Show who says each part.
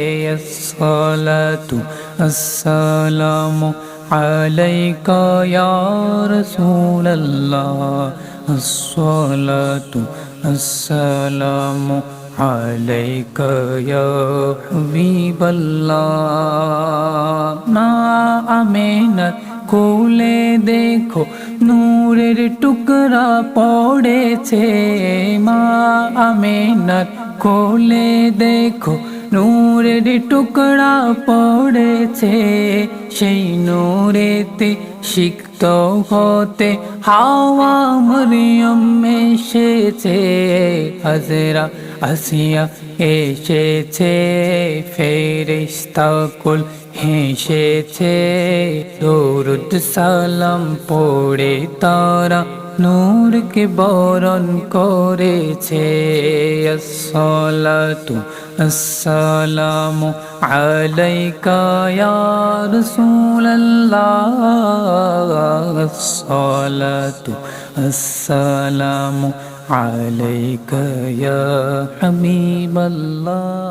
Speaker 1: الصلاة السلام عليك يا رسول الله الصلاة السلام عليك يا حبيب الله মা আমেনার কোলে দেখো নূরের টুকরা পড়েছে মা আমেনার কোলে দেখো নূরের টুকরা পড়েছে সেই নূরেতে সিক্ত হতে হাওয়া মরিয়ম এসেছে হাজরা আসিয়া এসেছে ফেরিস্তা কুল হেসেছে দরুদ সালাম পড়ে তারা নূরকে বরণ করেছে আসসালাতু আসসালামু আলাইকা ইয়া রাসূলুল্লাহ আসসালাতু আসসালামু আলাইকা ইয়া হাবিবাল্লাহ